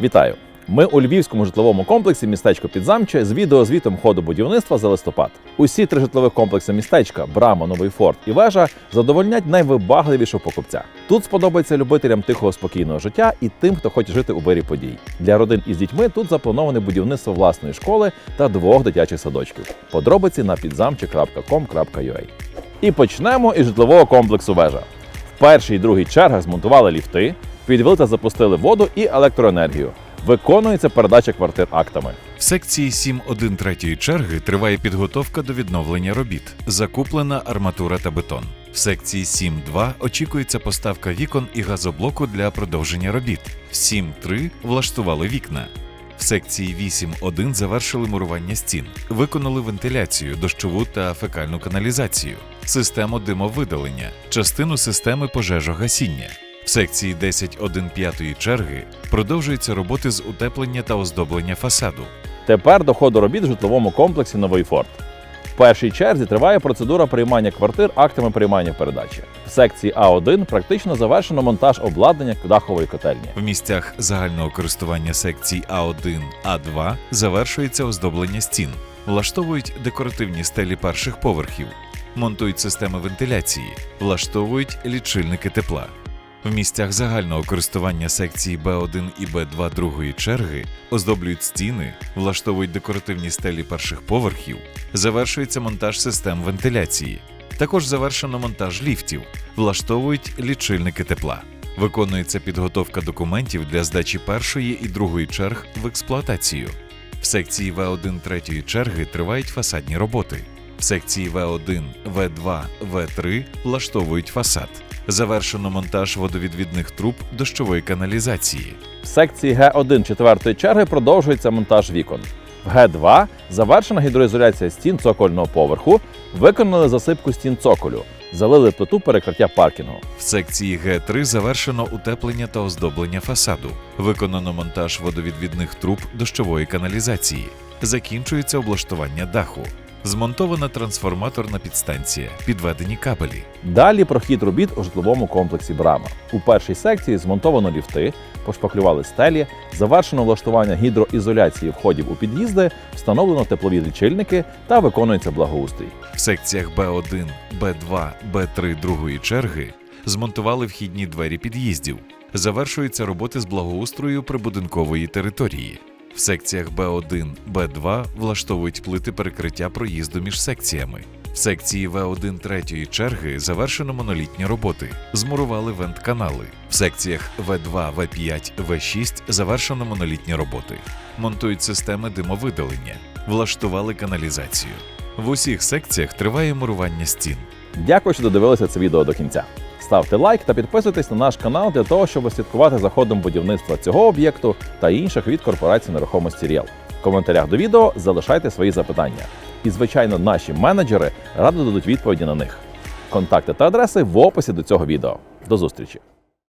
Вітаю! Ми у львівському житловому комплексі містечко Підзамче з відеозвітом ходу будівництва за листопад. Усі три житлових комплекси містечка Брама, Новий Форт і Вежа задовольнять найвибагливішого покупця. Тут сподобається любителям тихого спокійного життя і тим, хто хоче жити у вирі подій. Для родин із дітьми тут заплановане будівництво власної школи та двох дитячих садочків. Подробиці на підзамче.com.ua. І почнемо із житлового комплексу Вежа. В першій і другій чергах змонтували ліфти, підвели та запустили воду і електроенергію. Виконується передача квартир актами. В секції 7.1 третьої черги триває підготовка до відновлення робіт, закуплена арматура та бетон. В секції 7.2 очікується поставка вікон і газоблоку для продовження робіт. В 7.3 влаштували вікна. В секції 8.1 завершили мурування стін, виконали вентиляцію, дощову та фекальну каналізацію, систему димовидалення, частину системи пожежогасіння. В секції 10.1 п'ятої черги продовжуються роботи з утеплення та оздоблення фасаду. Тепер до ходу робіт в житловому комплексі Новий Форт. В першій черзі триває процедура приймання квартир актами приймання передачі. В секції А1 практично завершено монтаж обладнання дахової котельні. В місцях загального користування секцій А1, А2 завершується оздоблення стін, влаштовують декоративні стелі перших поверхів, монтують системи вентиляції, влаштовують лічильники тепла. В місцях загального користування секції Б1 і Б2 другої черги оздоблюють стіни, влаштовують декоративні стелі перших поверхів, завершується монтаж систем вентиляції. Також завершено монтаж ліфтів, влаштовують лічильники тепла. Виконується підготовка документів для здачі першої і другої черг в експлуатацію. В секції В1 третьої черги тривають фасадні роботи. В секції В1, В2, В3 влаштовують фасад. Завершено монтаж водовідвідних труб дощової каналізації. В секції Г1 четвертої черги продовжується монтаж вікон. В Г2 завершена гідроізоляція стін цокольного поверху, виконали засипку стін цоколю, залили плиту перекриття паркінгу. В секції Г3 завершено утеплення та оздоблення фасаду. Виконано монтаж водовідвідних труб дощової каналізації. Закінчується облаштування даху. Змонтована трансформаторна підстанція, підведені кабелі. Далі прохід робіт у житловому комплексі Брама. У першій секції змонтовано ліфти, пошпаклювали стелі, завершено влаштування гідроізоляції входів у під'їзди, встановлено теплові лічильники та виконується благоустрій. В секціях Б1, Б2, Б3 другої черги змонтували вхідні двері під'їздів. Завершуються роботи з благоустрою прибудинкової території. В секціях Б1, Б2 влаштовують плити перекриття проїзду між секціями. В секції В1 третьої черги завершено монолітні роботи, змурували вент-канали. В секціях В2, В5, В6 завершено монолітні роботи. Монтують системи димовидалення, влаштували каналізацію. В усіх секціях триває мурування стін. Дякую, що додивилися це відео до кінця. Ставте лайк та підписуйтесь на наш канал для того, щоб слідкувати за ходом будівництва цього об'єкту та інших від корпорації нерухомості Ріел. В коментарях до відео залишайте свої запитання. І, звичайно, наші менеджери радо дадуть відповіді на них. Контакти та адреси в описі до цього відео. До зустрічі!